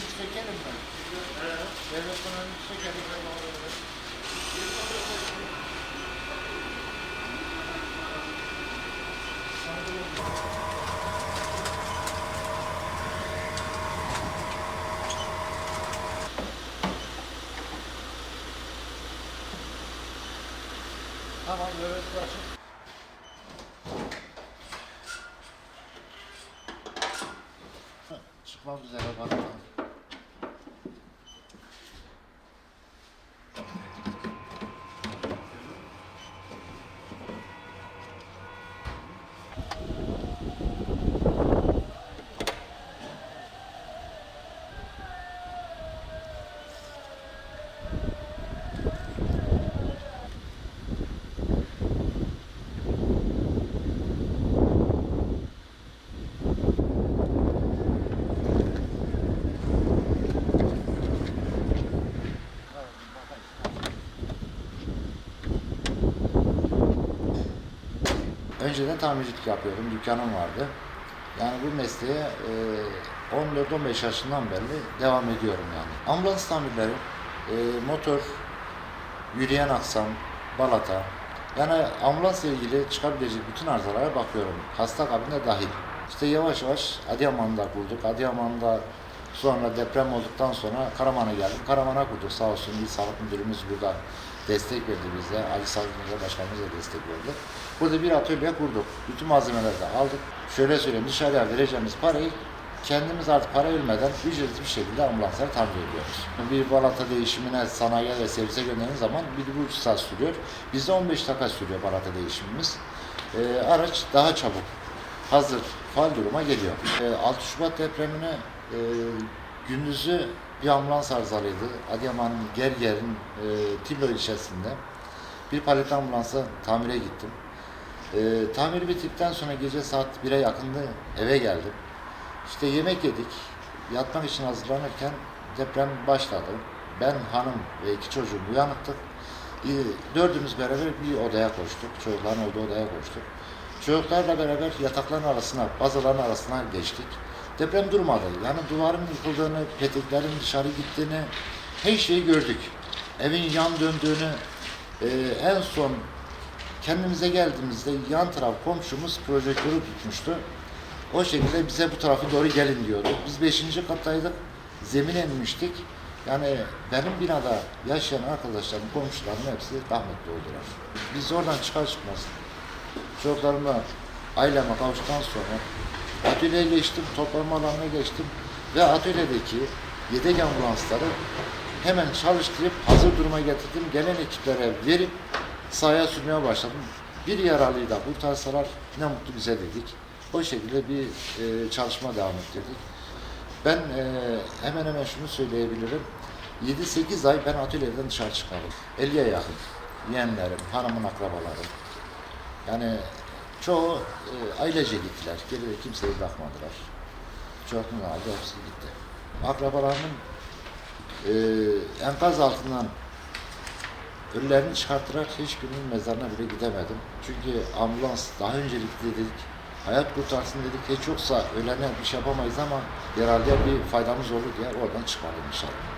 zaman bu devlet kanalını çekelim ben. Devlet kanalını çekelim. Tamam, evet başım. Çıkmak üzere bakalım. Önceden tamircilik yapıyordum, dükkanım vardı. Yani bu mesleğe e, 14-15 yaşından beri devam ediyorum yani. Ambulans tamirleri, e, motor, yürüyen aksam, balata. Yani ambulansla ilgili çıkabilecek bütün arızalara bakıyorum. Hasta kabine dahil. İşte yavaş yavaş Adıyaman'da kurduk. Adıyaman'da sonra deprem olduktan sonra Karaman'a geldim. Karaman'a kurduk sağ olsun İl Sağlık Müdürümüz burada destek verdi bize. Ali Müdürü Başkanımız da destek verdi. Burada bir atölye kurduk. Bütün malzemeleri de aldık. Şöyle söyleyeyim dışarıya vereceğimiz parayı kendimiz artık para ölmeden ücretsiz bir şekilde ambulansları tamir ediyoruz. Bir balata değişimine sanayiye ve servise gönderdiğiniz zaman bir buçuk saat sürüyor. Bizde 15 dakika sürüyor balata değişimimiz. Ee, araç daha çabuk hazır fal duruma geliyor. Ee, 6 Şubat depremine e, gündüzü bir ambulans arızalıydı. Adıyaman'ın Gerger'in e, Tillo ilçesinde bir palet ambulansa tamire gittim. E, tamir bittikten sonra gece saat 1'e yakındı eve geldim. İşte yemek yedik. Yatmak için hazırlanırken deprem başladı. Ben, hanım ve iki çocuğum uyanıktık. E, Dördümüz beraber bir odaya koştuk. Çocukların olduğu odaya koştuk. Çocuklarla beraber yatakların arasına, bazaların arasına geçtik. Deprem durmadı. Yani duvarın yıkıldığını, peteklerin dışarı gittiğini, her şeyi gördük. Evin yan döndüğünü, e, en son kendimize geldiğimizde yan taraf komşumuz projektörü tutmuştu. O şekilde bize bu tarafa doğru gelin diyordu. Biz beşinci kattaydık. Zemine inmiştik. Yani benim binada yaşayan arkadaşlarım, komşularım hepsi rahmetli oldular. Biz oradan çıkar çıkmaz çocuklarımla aileme kavuştuktan sonra atölyeye geçtim, toplama alanına geçtim ve atölyedeki yedek ambulansları hemen çalıştırıp hazır duruma getirdim. Gelen ekiplere verip sahaya sürmeye başladım. Bir yaralıyı da kurtarsalar ne mutlu bize dedik. O şekilde bir e, çalışma devam ettirdik. Ben e, hemen hemen şunu söyleyebilirim. 7-8 ay ben atölyeden dışarı çıkardım. 50'ye yakın. Yeğenlerim, hanımın akrabaları. Yani çoğu e, ailece gittiler. Geride kimseyi bırakmadılar. Çoğunun halde hepsi gitti. Akrabalarımın e, enkaz altından ölülerini çıkarttılar. Hiçbirinin mezarına bile gidemedim. Çünkü ambulans daha öncelikli dedik. Hayat kurtarsın dedik. Hiç yoksa ölene bir şey yapamayız ama herhalde bir faydamız olur diye oradan çıkardım inşallah.